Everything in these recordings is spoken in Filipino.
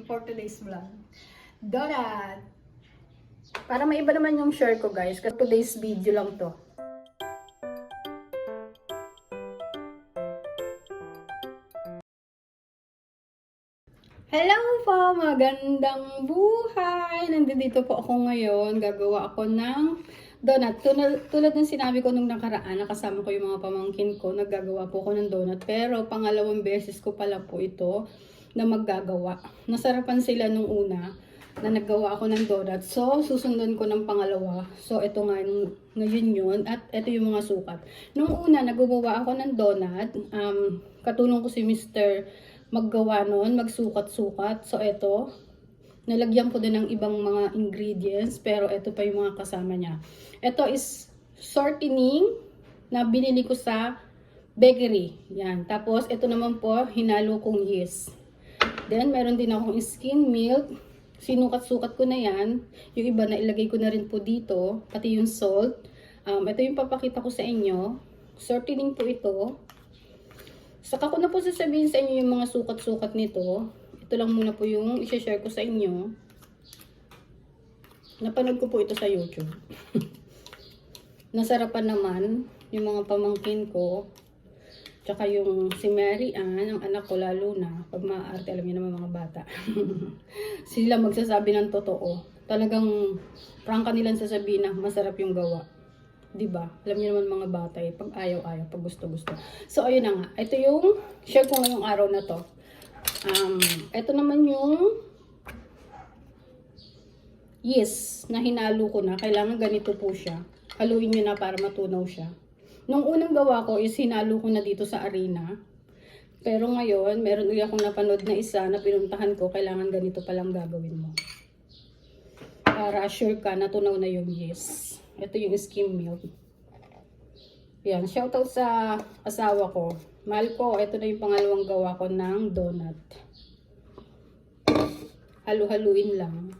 for today's vlog. Donut! Para maiba naman yung share ko guys, kasi today's video lang to. Hello po! Magandang buhay! Nandito po ako ngayon. Gagawa ako ng donut. Tulad, tulad ng sinabi ko nung nakaraan, nakasama ko yung mga pamangkin ko, naggagawa po ako ng donut. Pero pangalawang beses ko pala po ito na maggagawa. Nasarapan sila nung una na naggawa ako ng donut. So, susundan ko ng pangalawa. So, ito nga ngayon yun. At ito yung mga sukat. Nung una, naggumawa ako ng donut. Um, katulong ko si Mr. maggawa nun, magsukat-sukat. So, ito. Nalagyan ko din ng ibang mga ingredients. Pero ito pa yung mga kasama niya. Ito is shortening na binili ko sa bakery. Yan. Tapos, ito naman po, hinalo kong yeast. Then, meron din akong skim milk. Sinukat-sukat ko na yan. Yung iba na ilagay ko na rin po dito. Pati yung salt. Um, ito yung papakita ko sa inyo. Shortening po ito. Saka ko na po sasabihin sa inyo yung mga sukat-sukat nito. Ito lang muna po yung i-share ko sa inyo. Napanood ko po ito sa YouTube. Nasarapan naman yung mga pamangkin ko. Tsaka yung si Mary Ann, ang anak ko lalo na, pag maaarte, alam niyo naman mga bata. Sila magsasabi ng totoo. Talagang prangka nilang sasabihin na masarap yung gawa. 'Di ba? Alam niyo naman mga bata eh, pag ayaw-ayaw, pag gusto-gusto. So ayun na nga. Ito yung share ko ngayong araw na to. Um, ito naman yung yes, na hinalo ko na. Kailangan ganito po siya. Haluin nyo na para matunaw siya. Nung unang gawa ko is hinalo ko na dito sa arena. Pero ngayon, meron ulit akong napanood na isa na pinuntahan ko, kailangan ganito palang gagawin mo. Para sure ka na tunaw na yung yes. Ito yung skim milk. Yan, shoutout sa asawa ko. Mahal ko, ito na yung pangalawang gawa ko ng donut. Halu-haluin lang.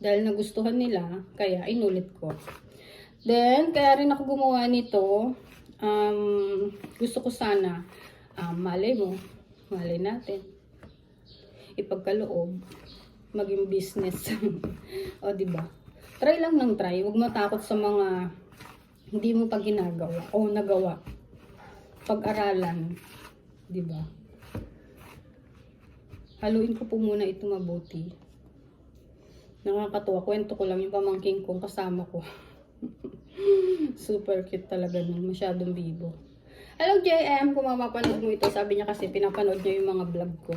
Dahil nagustuhan nila, kaya inulit ko. Then, kaya rin ako gumawa nito. Um, gusto ko sana, um, malay mo, malay natin, ipagkaloob, maging business. o, di ba? Try lang ng try. Huwag matakot sa mga hindi mo pag ginagawa o nagawa. Pag-aralan. Di ba? Haluin ko po muna ito mabuti. Nakakatuwa. Kwento ko lang yung pamangking kong kasama ko. Super cute talaga nun. Masyadong bibo. Hello JM, kung mapapanood mo ito, sabi niya kasi pinapanood niya yung mga vlog ko.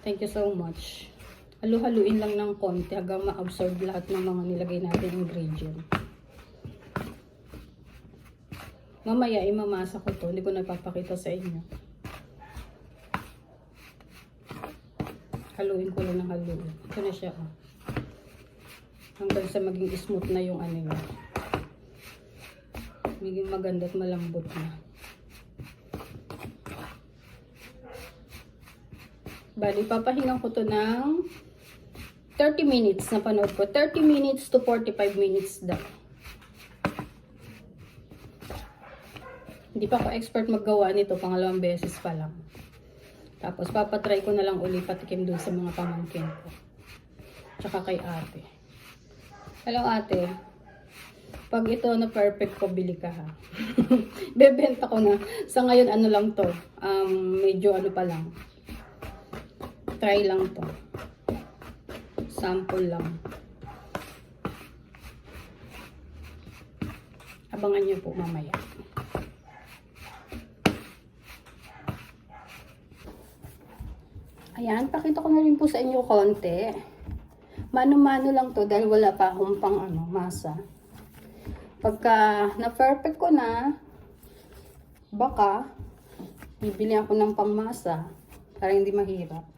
Thank you so much. Halu-haluin lang ng konti hanggang ma-absorb lahat ng mga nilagay natin ingredient. Mamaya, imamasa ko to. Hindi ko napapakita sa inyo. Haluin ko lang ng haluin. Ito na siya, oh. Hanggang sa maging smooth na yung ano yun. Maging maganda at malambot na. Bali, papahingan ko to ng 30 minutes na panood ko. 30 minutes to 45 minutes daw. Hindi pa ako expert maggawa nito. Pangalawang beses pa lang. Tapos, papatry ko na lang uli patikim dun sa mga pamangkin ko. Tsaka kay ate. Hello ate. Pag ito na perfect ko, bili ka ha. Bebenta ko na. Sa ngayon, ano lang to. Um, medyo ano pa lang. Try lang to. Sample lang. Abangan nyo po mamaya. Ayan, pakita ko na rin po sa inyo konti. Mano-mano lang to dahil wala pa akong pang ano, masa. Pagka na-perfect ko na, baka, bibili ako ng pangmasa para hindi mahirap.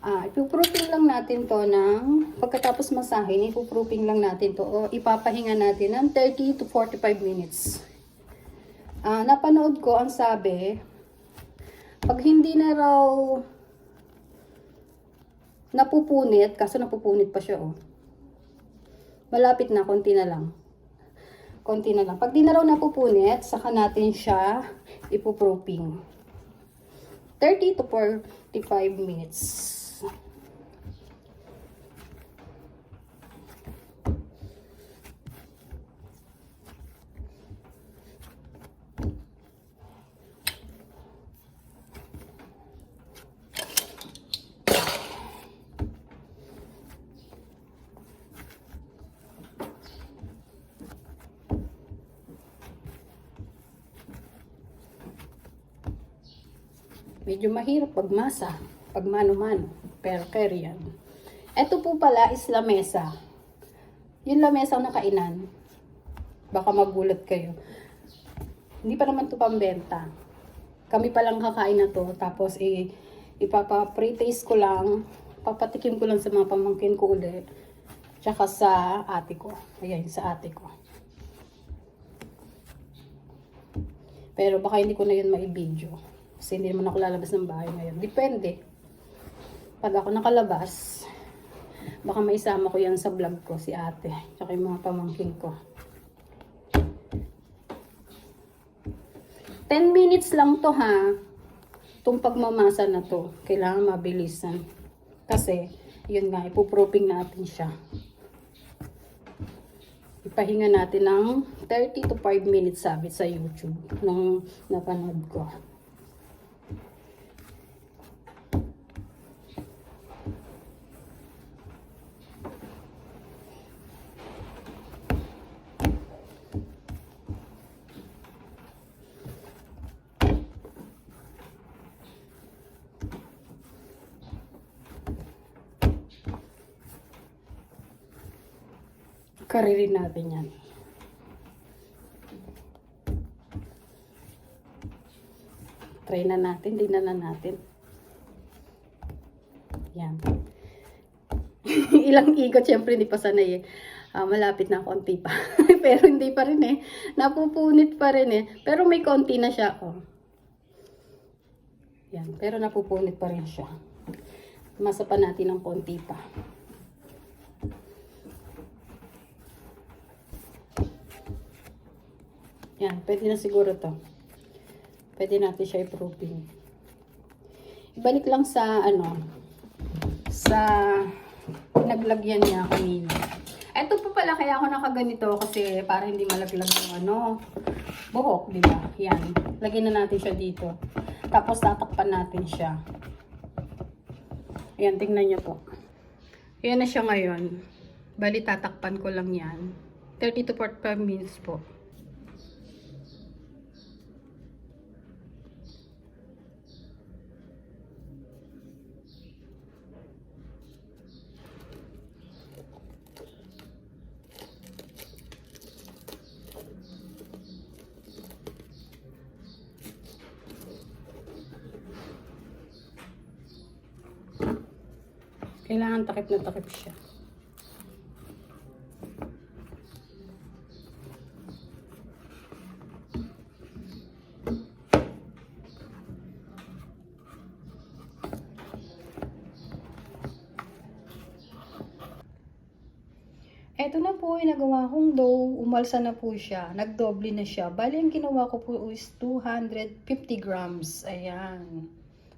Ah, ipuproofing lang natin to ng, pagkatapos masahin, ipuproofing lang natin to o ipapahinga natin ng 30 to 45 minutes. Ah, napanood ko ang sabi, pag hindi na raw napupunit, kaso napupunit pa siya oh. Malapit na, konti na lang. Konti na lang. Pag di na raw napupunit, saka natin siya ipuproofing. 30 to 45 minutes. Medyo mahirap pagmasa, pag mano-mano, pero carry yan. Ito po pala is lamesa. Yung lamesa ang nakainan. Baka magulat kayo. Hindi pa naman to pambenta. Kami pa lang kakain na to. Tapos i ipapa-pre-taste ko lang. Papatikim ko lang sa mga pamangkin ko ulit. Tsaka sa ate ko. Ayan, sa ate ko. Pero baka hindi ko na yun maibidyo. Kasi hindi naman ako lalabas ng bahay ngayon. Depende. Pag ako nakalabas, baka maisama ko yan sa vlog ko, si ate. Tsaka yung mga pamangkin ko. 10 minutes lang to ha. Itong pagmamasa na to. Kailangan mabilisan. Kasi, yun nga, ipuproofing natin siya. Ipahinga natin ng 30 to 5 minutes sabi sa YouTube nung napanood ko. Karirin natin yan. Try na natin, di na na natin. Yan. Ilang ikot, syempre hindi pa sanay eh. Ah, malapit na konti pa. Pero hindi pa rin eh. Napupunit pa rin eh. Pero may konti na siya. Oh. Yan. Pero napupunit pa rin siya. Masa natin ng konti pa. Yan, pwede na siguro to. Pwede natin siya i-proofing. Ibalik lang sa, ano, sa naglagyan niya kanina. Ito po pala kaya ako nakaganito kasi para hindi malaglag yung ano, buhok, di ba? Yan. Lagyan na natin siya dito. Tapos tatakpan natin siya. Ayan, tingnan niyo po. Ayan na siya ngayon. Bali, tatakpan ko lang yan. 30 to 45 minutes po. Kailangan takip na takip siya. Eto na po, yung nagawa kong dough. Umalsa na po siya. Nagdoble na siya. Bali, ang ginawa ko po is 250 grams. Ayan.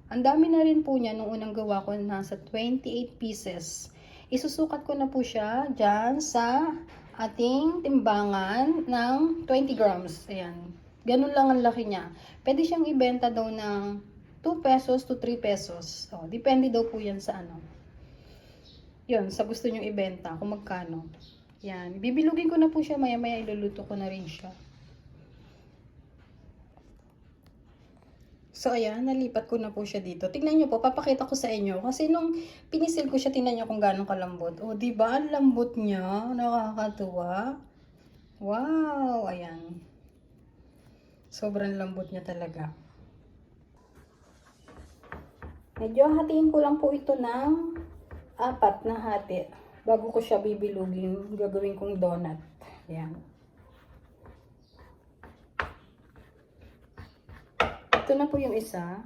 Ang dami na rin po niya nung unang gawa ko nasa 28 pieces. Isusukat ko na po siya dyan sa ating timbangan ng 20 grams. Ayan. Ganun lang ang laki niya. Pwede siyang ibenta daw ng 2 pesos to 3 pesos. O, depende daw po yan sa ano. Yun, sa gusto nyong ibenta, kung magkano. Yan. Bibilugin ko na po siya. Maya-maya iluluto ko na rin siya. So, ayan, nalipat ko na po siya dito. Tingnan nyo po, papakita ko sa inyo. Kasi nung pinisil ko siya, tingnan nyo kung gaano kalambot. O, di ba Ang lambot niya. Nakakatuwa. Wow! Ayan. Sobrang lambot niya talaga. Medyo hatiin ko lang po ito ng apat na hati. Bago ko siya bibilugin, gagawin kong donut. Ayan. Ito na po yung isa,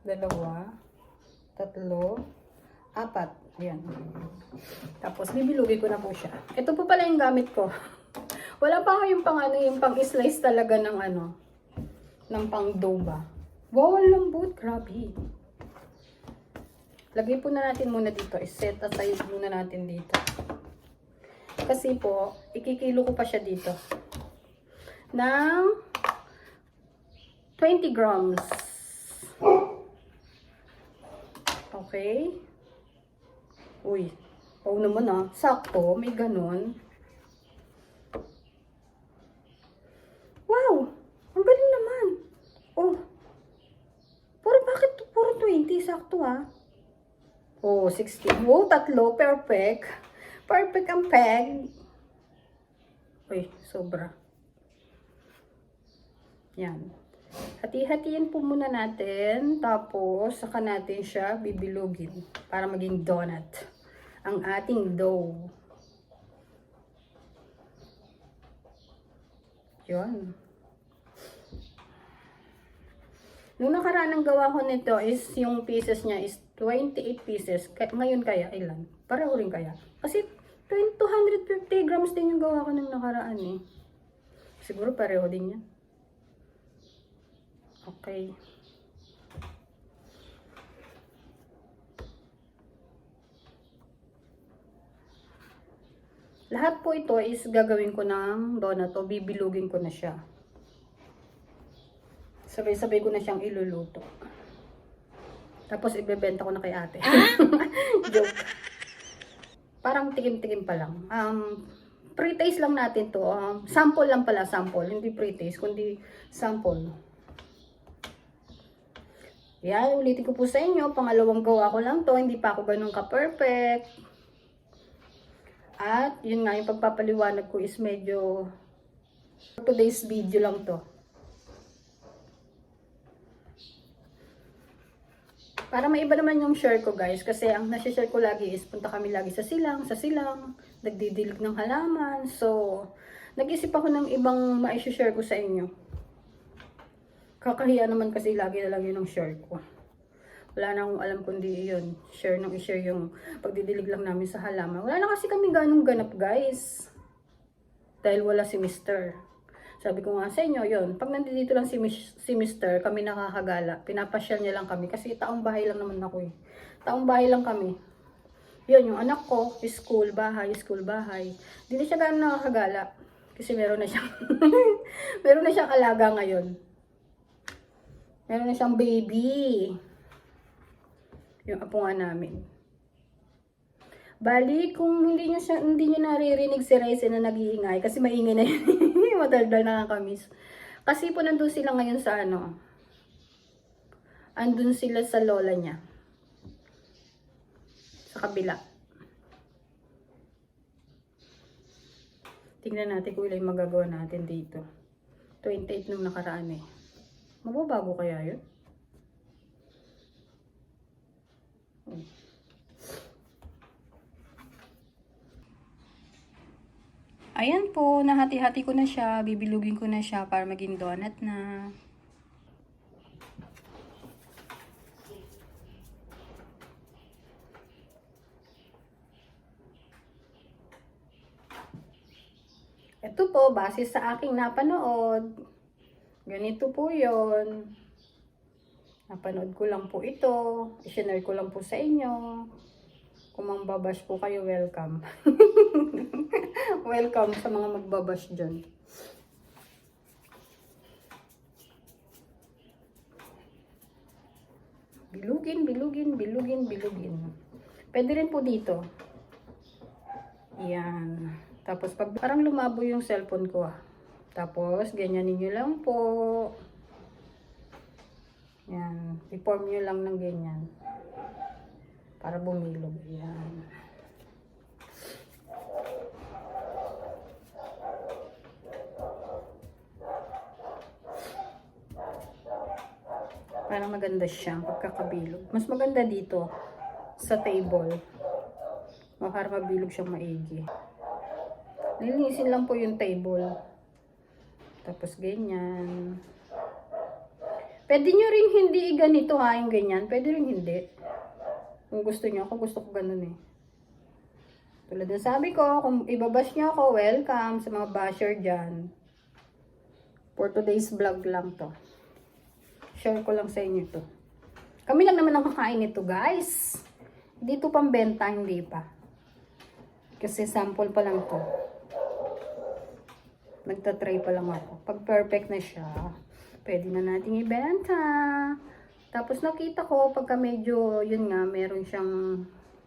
dalawa, tatlo, apat. Ayan. Tapos, bibilugin ko na po siya. Ito po pala yung gamit ko. Wala pa ako yung pang ano, yung pang slice talaga ng ano, ng pang dough ba. Wow, ang lambot. Grabe. Lagay po na natin muna dito. I-set aside muna natin dito. Kasi po, ikikilo ko pa siya dito. Ng 20 grams. Okay. Uy. Oo naman ah. Sakto. May ganun. Wow! Ang galing naman. Oh. Puro bakit puro 20? Sakto ah. Oh, 16. Wow, tatlo. Perfect. Perfect ang peg. Uy, sobra. Yan. Hati-hatiin po muna natin. Tapos, saka natin siya bibilugin para maging donut. Ang ating dough. Yun. Nung nakaraan ang gawa ko nito is yung pieces niya is 28 pieces. Ngayon kaya ilan? Pareho rin kaya. Kasi 20 250 grams din yung gawa ko nung nakaraan eh. Siguro pareho din yan. Okay. Lahat po ito is gagawin ko ng donut o bibilugin ko na siya. Sabay-sabay ko na siyang iluluto. Tapos ibebenta ko na kay ate. Joke. Parang tikim-tikim pa lang. Um, pre-taste lang natin to. Um, sample lang pala, sample. Hindi pre-taste, kundi sample. Yan, ulitin ko po sa inyo. Pangalawang gawa ko lang to. Hindi pa ako ganun ka-perfect. At yun nga, yung pagpapaliwanag ko is medyo today's video lang to. Para maiba naman yung share ko guys, kasi ang nasi-share ko lagi is punta kami lagi sa silang, sa silang, nagdidilig ng halaman. So, nag-isip ako ng ibang ma-share ko sa inyo. Kakahiya naman kasi lagi na lang yun ang share ko. Wala na akong alam kundi yun. Share nang i-share yung pagdidilig lang namin sa halaman. Wala na kasi kami ganong ganap guys. Dahil wala si Mister. Sabi ko nga sa inyo, yun. Pag nandito lang si, Mis- si Mister, kami nakakagala. Pinapasyal niya lang kami. Kasi taong bahay lang naman ako eh. Taong bahay lang kami. Yun, yung anak ko, school, bahay, school, bahay. Hindi na siya gano'n nakakagala. Kasi meron na siyang, meron na siyang alaga ngayon. Meron na siyang baby. Yung apo nga namin. Bali, kung hindi niyo siya, hindi niyo naririnig si Raisin na nag-iingay, kasi maingay na yun. Mataldal na kami. Kasi po nandun sila ngayon sa ano, andun sila sa lola niya. Sa kabila. Tingnan natin kung ilan magagawa natin dito. 28 nung nakaraan eh. Mababago kaya yun? Ayan po, nahati-hati ko na siya. Bibilugin ko na siya para maging donut na. Ito po, base sa aking napanood. Ganito po yon. Napanood ko lang po ito. I-share ko lang po sa inyo. Kung mambabash po kayo, welcome. welcome sa mga magbabash dyan. Bilugin, bilugin, bilugin, bilugin. Pwede rin po dito. Yan. Tapos pag parang lumabo yung cellphone ko ah. Tapos ganyanin nyo lang po. Yan. I-form nyo lang ng ganyan. Para bumilog. Yan. Parang maganda siya pagkakabilog. Mas maganda dito sa table. Para mabilog siyang maigi. Linisin lang po yung table. Tapos ganyan. Pwede nyo rin hindi ganito ha, yung ganyan. Pwede rin hindi. Kung gusto nyo. Ako gusto ko ganun eh. Tulad ng sabi ko, kung ibabash nyo ako, welcome sa mga basher dyan. For today's vlog lang to. Share ko lang sa inyo to. Kami lang naman ang kakain nito, guys. Dito pambenta, hindi pa. Kasi sample pa lang to. Nagtatry pa lang ako. Pag perfect na siya, pwede na nating ibenta. Tapos nakita ko, pagka medyo, yun nga, meron siyang,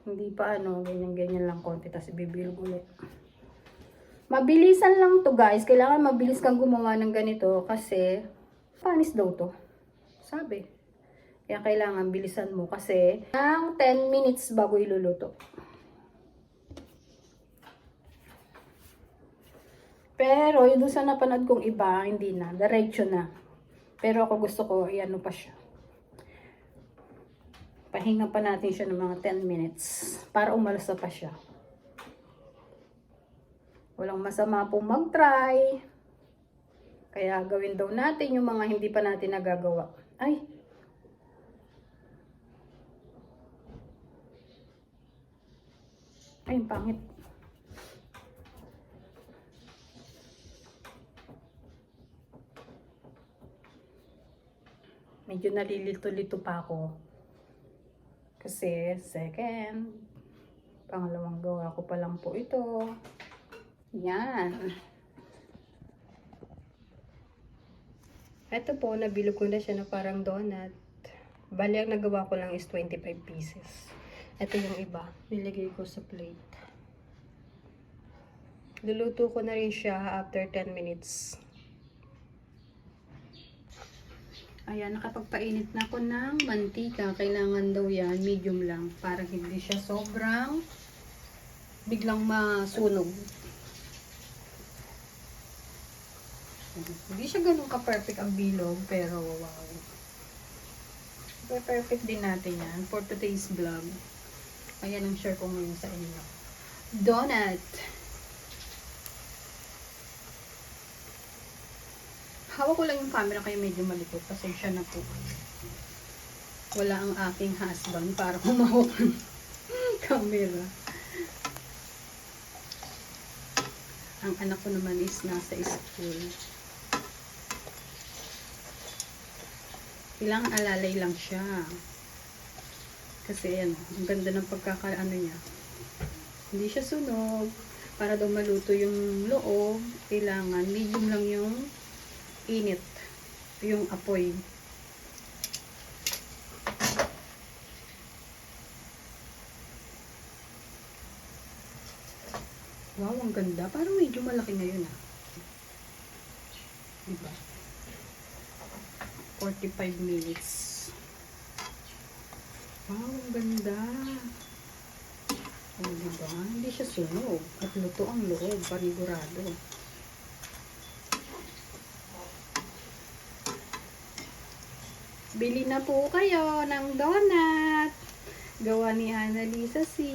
hindi pa ano, ganyan-ganyan lang konti, tapos ibibilog ulit. Mabilisan lang to guys. Kailangan mabilis kang gumawa ng ganito kasi panis daw to. Sabi. Kaya kailangan bilisan mo kasi ang 10 minutes bago iluluto. Pero yung sa napanood kong iba, hindi na. Diretso na. Pero ako gusto ko, iano pa siya. Pahinga pa natin siya ng mga 10 minutes para umalasa pa siya. Walang masama pong mag-try. Kaya gawin daw natin yung mga hindi pa natin nagagawa. Ay! Ay, ang pangit. Medyo nalilito-lito pa ako. Kasi, second, pangalawang gawa ko pa lang po ito. Yan. Ito po, nabilog ko na siya na parang donut. Bali, ang nagawa ko lang is 25 pieces. Ito yung iba. Nilagay ko sa plate. Luluto ko na rin siya after 10 minutes. Ayan, nakapagpainit na ako ng mantika. Kailangan daw yan, medium lang. Para hindi siya sobrang biglang masunog. Hindi siya ganun ka-perfect ang bilog, pero wow. perfect din natin yan for today's vlog. Ayan ang share ko ngayon sa inyo. Donut! Hawak ko lang yung camera kaya medyo malikot. Pasensya na po. Wala ang aking husband para humawak ng camera. Ang anak ko naman is nasa school. Kailangan alalay lang siya. Kasi yan, ang ganda ng pagkakaano niya. Hindi siya sunog. Para daw maluto yung loob, kailangan medium lang yung init. Yung apoy. Wow, ang ganda. Parang medyo malaki ngayon ah. Diba? 45 minutes. Wow, ang ganda. Oh, diba? Hindi siya sunog. At luto ang loob. Panigurado. Bili na po kayo ng donut. Gawa ni Annalisa C.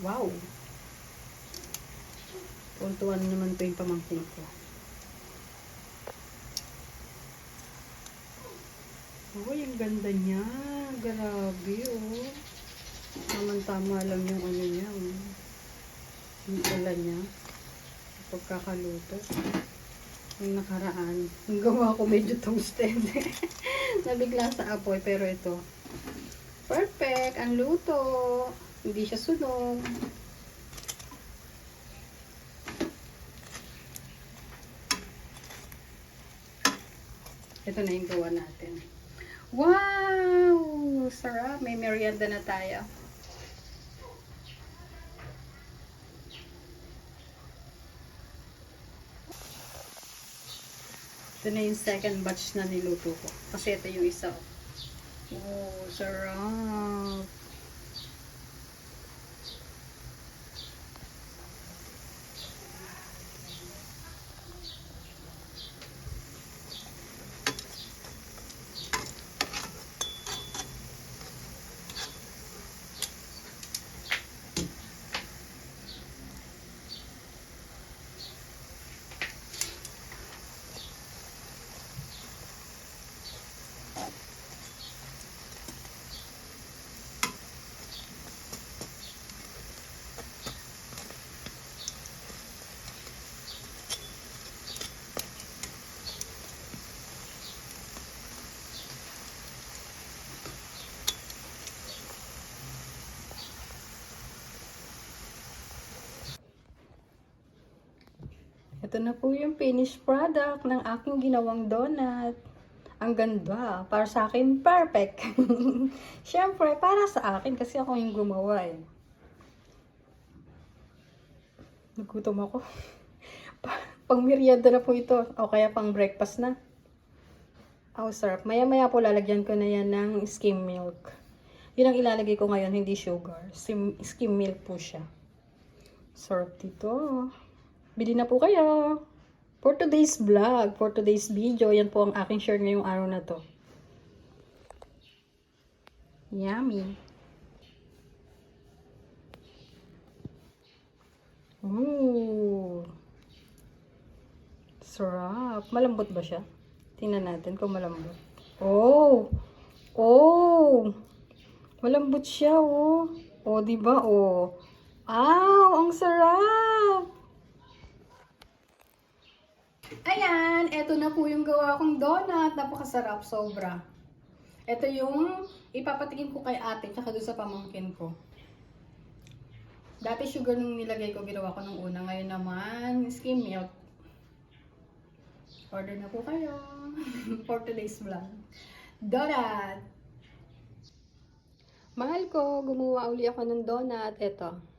Wow. Tuntuan naman po yung pamangkin ko. Uy, ang ganda niya. Grabe, oh. Tama-tama lang yung ano niya. oh. Yung pala niya. Pagkakaluto. Yung nakaraan. Yung gawa ko medyo toasted. Nabigla sa apoy, pero ito. Perfect! Ang luto! Hindi siya sunog. Ito na yung gawa natin. Wow! Sarap! May merienda na tayo. Ito na yung second batch na niluto ko. Kasi ito yung isa. Oh, sarap! Ito na po yung finished product ng aking ginawang donut. Ang ganda. Para sa akin, perfect. Siyempre, para sa akin kasi ako yung gumawa eh. Nagutom ako. Pa- pang merienda na po ito. O kaya pang breakfast na. Oh, sarap. Maya-maya po lalagyan ko na yan ng skim milk. Yun ang ilalagay ko ngayon, hindi sugar. Sim, skim milk po siya. Sarap dito. Bili na po kayo. For today's vlog, for today's video, yan po ang aking share ngayong araw na to. Yummy. Ooh. Sarap. Malambot ba siya? Tingnan natin kung malambot. Oh! Oh! Malambot siya, oh. Oh, di ba? Oh. Aw, ang sarap! Ayan, eto na po yung gawa kong donut. Napakasarap, sobra. Ito yung ipapatingin ko kay ate tsaka doon sa pamangkin ko. Dati sugar nung nilagay ko, ginawa ko nung una. Ngayon naman, skim milk. Order na po kayo for today's vlog. Donut! Mahal ko, gumawa uli ako ng donut. Ito.